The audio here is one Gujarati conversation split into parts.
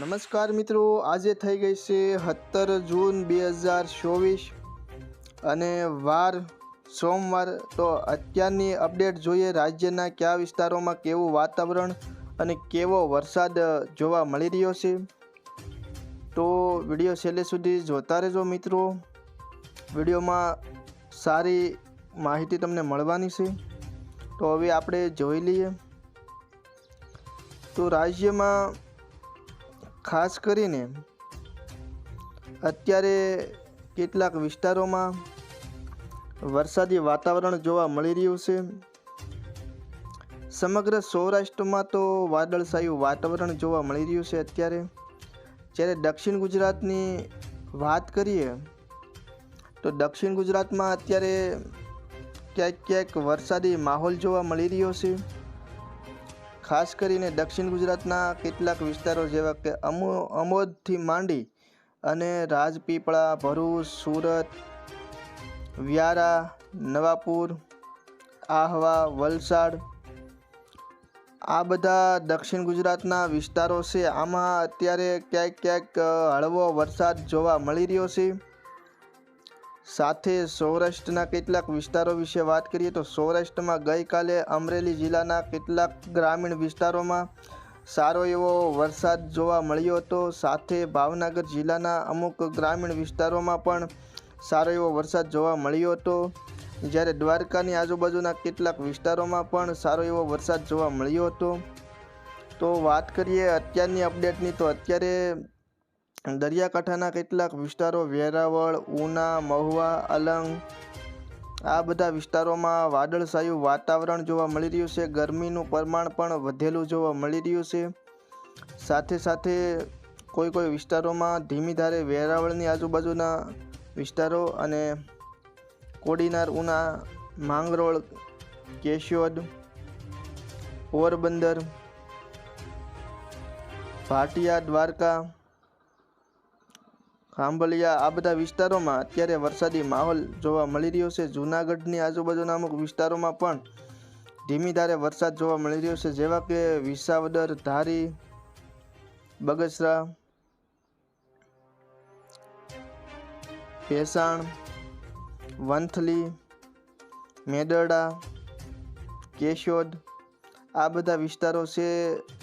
નમસ્કાર મિત્રો, આજે થઈ ગઈ છે સત્તર જૂન બે હજાર ચોવીસ અને વાર સોમવાર. તો અત્યારની અપડેટ જોઈએ રાજ્યના કયા વિસ્તારોમાં કેવું વાતાવરણ અને કેવો વરસાદ જોવા મળી રહ્યો છે. તો વીડિયો છેલ્લે સુધી જોતા રહેજો મિત્રો. વિડીયોમાં સારી માહિતી તમને મળવાની છે. તો હવે આપણે જોઈ લઈએ. તો રાજ્યમાં ખાસ કરીને અત્યારે કેટલાક વિસ્તારોમાં વરસાદી વાતાવરણ જોવા મળી રહ્યું છે. સમગ્ર સૌરાષ્ટ્રમાં તો વાદળછાયું વાતાવરણ જોવા મળી રહ્યું છે અત્યારે. જ્યારે દક્ષિણ ગુજરાતની વાત કરીએ, તો દક્ષિણ ગુજરાતમાં અત્યારે ક્યાંક ક્યાંક વરસાદી માહોલ જોવા મળી રહ્યો છે. ખાસ કરીને દક્ષિણ ગુજરાતના કેટલાક વિસ્તારો જેવા કે અમો, અમોદથી માંડી અને રાજપીપળા, ભરૂચ, સુરત, વ્યારા, નવાપુર, આહવા, વલસાડ, આ બધા દક્ષિણ ગુજરાતના વિસ્તારો છે. આમાં અત્યારે ક્યાંક ક્યાંક હળવો વરસાદ જોવા મળી રહ્યો છે. સાથે સૌરાષ્ટ્રના કેટલાક વિસ્તારો વિશે વાત કરીએ તો સૌરાષ્ટ્રમાં ગઈકાલે અમરેલી જિલ્લાના કેટલાક ગ્રામીણ વિસ્તારોમાં સારો એવો વરસાદ જોવા મળ્યો હતો. સાથે ભાવનગર જિલ્લાના અમુક ગ્રામીણ વિસ્તારોમાં પણ સારો એવો વરસાદ જોવા મળ્યો હતો. જ્યારે દ્વારકાની આજુબાજુના કેટલાક વિસ્તારોમાં પણ સારો એવો વરસાદ જોવા મળ્યો હતો. તો વાત કરીએ અત્યારની અપડેટની તો અત્યારે દરિયાકાંઠાના કેટલાક વિસ્તારો વેરાવળ, ઉના, મહુવા, અલંગ, આ બધા વિસ્તારોમાં વાદળછાયું વાતાવરણ જોવા મળી રહ્યું છે. ગરમીનું પ્રમાણ પણ વધેલું જોવા મળી રહ્યું છે. સાથે સાથે કોઈ કોઈ વિસ્તારોમાં ધીમી ધારે વેરાવળની આજુબાજુના વિસ્તારો અને કોડીનાર, ઉના, માંગરોળ, કેશોદ, પોરબંદર, ભાટિયા, દ્વારકા ખાંભલિયા આ બધા વિસ્તારોમાં અત્યારે વરસાદી માહોલ જોવા મળી રહ્યો છે. જૂનાગઢની આજુબાજુના અમુક વિસ્તારોમાં પણ ધીમી ધારે વરસાદ જોવા મળી રહ્યો છે, જેવા કે વિસાવદર, ધારી, બગસરા, ભેસાણ, વંથલી, મેદરડા, કેશોદ આ બધા વિસ્તારો છે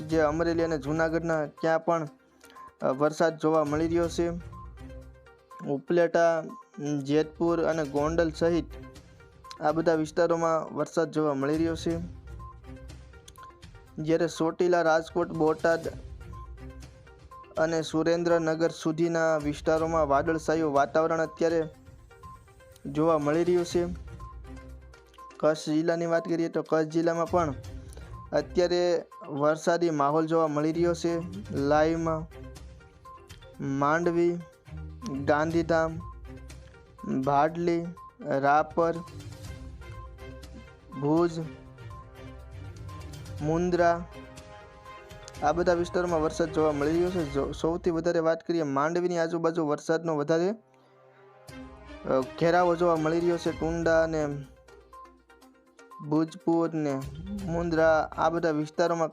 જે અમરેલી અને જૂનાગઢના ત્યાં પણ વરસાદ જોવા મળી રહ્યો છે. ઉપલેટા, જેતપુર અને ગોંડલ સહિત આ બધા વિસ્તારોમાં વરસાદ જોવા મળી રહ્યો છે. જ્યારે ચોટીલા, રાજકોટ, બોટાદ અને સુરેન્દ્રનગર સુધીના વિસ્તારોમાં વાદળછાયું વાતાવરણ અત્યારે જોવા મળી રહ્યું છે. કચ્છ જિલ્લાની વાત કરીએ તો કચ્છ જિલ્લામાં પણ અત્યારે વરસાદી માહોલ જોવા મળી રહ્યો છે. લાઈવમાં માંડવી ગાંધીધામ, ભાડલી, રાપર, ભુજ, મુન્દ્રા. આ બધા વિસ્તારોમાં વરસાદ જોવા મળી રહ્યો છે. સૌથી વધારે વાત કરીએ માંડવીની આજુબાજુ વરસાદનો વધારે ઘેરાવો જોવા મળી રહ્યો છે. ટુંડા ને ભુજપુર ને મુન્દ્રા, આ બધા વિસ્તારોમાં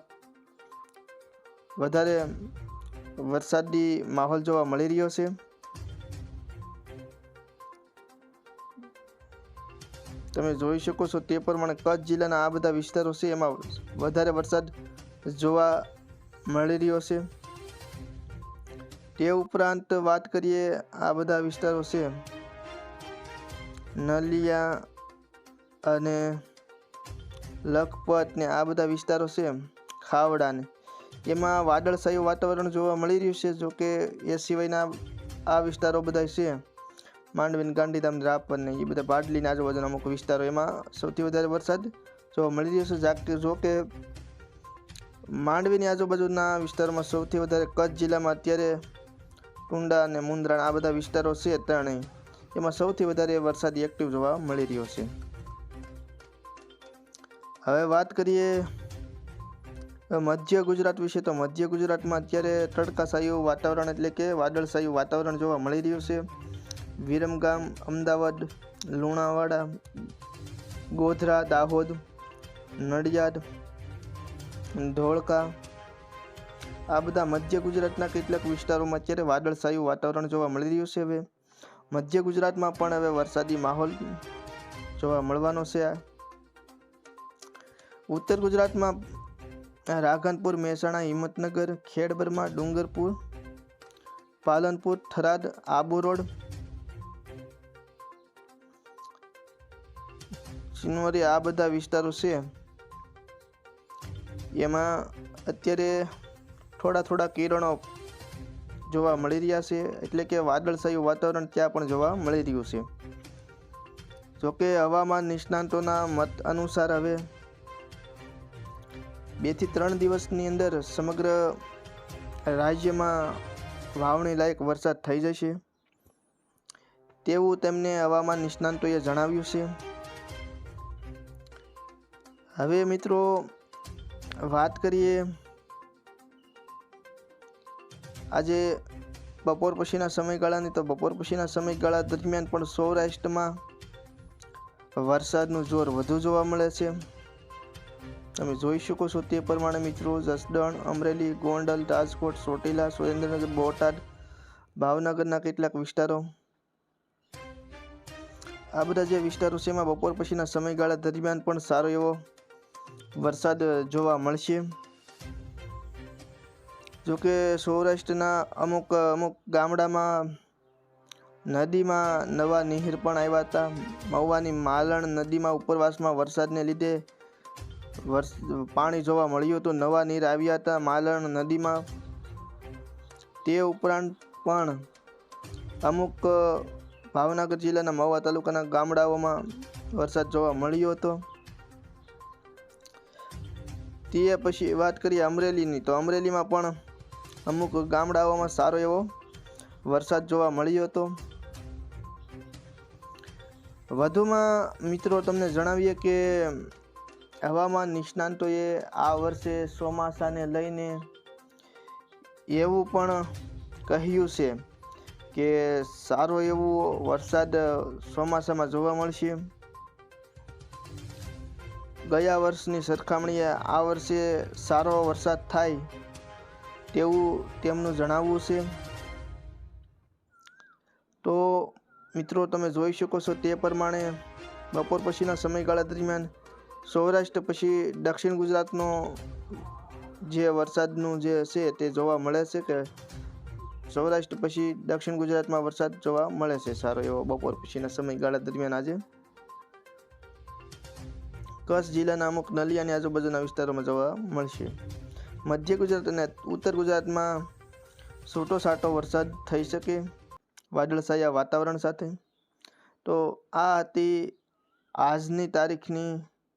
વધારે વરસાદી માહોલ જોવા મળી રહ્યો છે. તમે જોઈ શકો છો તે પ્રમાણે કચ્છ જિલ્લાના આ બધા વિસ્તારો છે, એમાં વધારે વરસાદ જોવા મળી રહ્યો છે. તે ઉપરાંત વાત કરીએ આ બધા વિસ્તારો છે. નલિયા અને લખપત ને આ બધા વિસ્તારો છે ખાવડાને એમાં વાદળછાયું વાતાવરણ જોવા મળી રહ્યું છે, જોકે એ સિવાયના આ વિસ્તારો બધા છે. માંડવીન ગાંધીધામ, રાપર ને એ બધા બાડલીના આજુબાજુના અમુક વિસ્તારો એમાં સૌથી વધારે વરસાદ જોવા મળી રહ્યો છે. જાગતી જો કે માંડવીની આજુબાજુના વિસ્તારોમાં સૌથી વધારે કચ્છ જિલ્લામાં અત્યારે ટુંડા અને મુંદ્રાણ આ બધા વિસ્તારો છે ત્રણેય એમાં સૌથી વધારે વરસાદ એક્ટિવ જોવા મળી રહ્યો છે. હવે વાત કરીએ મધ્ય ગુજરાત વિશે. તો મધ્ય ગુજરાતમાં અત્યારે તડકાશાયું વાતાવરણ એટલે કે વાદળશાયું વાતાવરણ જોવા મળી રહ્યું છે. વિરમગામ, અમદાવાદ, લુણાવાડા, ગોધરા, દાહોદ, નડિયાદ, ધોળકા આ બધા મધ્ય ગુજરાતના કેટલાક વિસ્તારોમાં અત્યારે વાદળછાયું વાતાવરણ જોવા મળી રહ્યું છે હવે. મધ્ય ગુજરાતમાં પણ હવે વરસાદી માહોલ જોવા મળવાનો છે આ. ઉત્તર ગુજરાતમાં રાધનપુર મહેસાણા, હિંમતનગર, ખેડબરમાં ડુંગરપુર, પાલનપુર, થરાદ, આબુ રોડ ચિનોરી આ બધા વિસ્તારો છે. એમાં અત્યારે થોડા થોડા કિરણો જોવા મળી રહ્યા છે. એટલે કે વાદળછાયું વાતાવરણ ત્યાં પણ જોવા મળી રહ્યું છે. જોકે હવામાન નિષ્ણાંતોના મત અનુસાર હવે બેથી ત્રણ દિવસની અંદર સમગ્ર રાજ્યમાં વાવણી લાયક વરસાદ થઈ જશે. તેવું તેમને હવામાન નિષ્ણાંતોએ જણાવ્યું છે. હવે મિત્રો, વાત કરીએ આજે બપોર પછીના સમયગાળાની. તો બપોર પછીના સમયગાળા દરમિયાન પણ સૌરાષ્ટ્રમાં વરસાદનું જોર વધુ જોવા મળે છે. તમે જોઈ શકો છો તે પ્રમાણે મિત્રો, જસદણ, અમરેલી, ગોંડલ, રાજકોટ, ચોટીલા, સુરેન્દ્રનગર, બોટાદ, ભાવનગરના કેટલાક વિસ્તારો. આ બધા જે વિસ્તારો છે એમાં બપોર પછીના સમયગાળા દરમિયાન પણ સારો એવો વરસાદ જોવા મળશે. જોકે સૌરાષ્ટ્રના અમુક અમુક ગામડામાં નદીમાં નવા નીર પણ આવ્યા હતા. મહુવાની માલણ નદીમાં ઉપરવાસમાં વરસાદને લીધે વર્ષ પાણી જોવા મળ્યું હતું. નવા નીર આવ્યા હતા માલણ નદીમાં. તે ઉપરાંત પણ અમુક ભાવનગર જિલ્લાના મહુવા તાલુકાના ગામડાઓમાં વરસાદ જોવા મળ્યો હતો. તે પછી વાત કરીએ અમરેલીની. તો અમરેલીમાં પણ અમુક ગામડાઓમાં સારો એવો વરસાદ જોવા મળ્યો હતો. વધુમાં મિત્રો તમને જણાવીએ કે હવામાન નિષ્ણાંતોએ આ વર્ષે ચોમાસાને લઈને એવું પણ કહ્યું છે કે સારો એવો વરસાદ ચોમાસામાં જોવા મળશે. ગયા વર્ષની સરખામણીએ આ વર્ષે સારો વરસાદ થાય તેવું તેમનું જણાવવું છે. તો મિત્રો, તમે જોઈ શકો છો તે પ્રમાણે બપોર પછીના સમયગાળા દરમિયાન સૌરાષ્ટ્ર પછી દક્ષિણ ગુજરાતનો જે વરસાદનું જે છે તે જોવા મળે છે કે સૌરાષ્ટ્ર પછી દક્ષિણ ગુજરાતમાં વરસાદ જોવા મળે છે સારો એવો બપોર પછીના સમયગાળા દરમિયાન આજે. કચ્છ જિલ્લાના અમુક નલિયાની આજુબાજુના વિસ્તારોમાં જોવા મળશે. મધ્ય ગુજરાત અને ઉત્તર ગુજરાતમાં છૂટો છાંટો વરસાદ થઈ શકે વાદળછાયા વાતાવરણ સાથે. તો આ હતી આજની તારીખની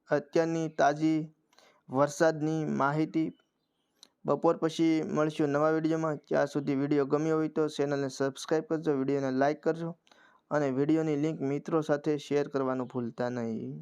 અત્યારની તાજી વરસાદની માહિતી. બપોર પછી મળશું નવા વિડીયોમાં. ત્યાં સુધી વીડિયો ગમ્યો હોય તો ચેનલને સબસ્ક્રાઈબ કરજો, વિડીયોને લાઇક કરજો અને વિડીયોની લિંક મિત્રો સાથે શેર કરવાનું ભૂલતા નહીં.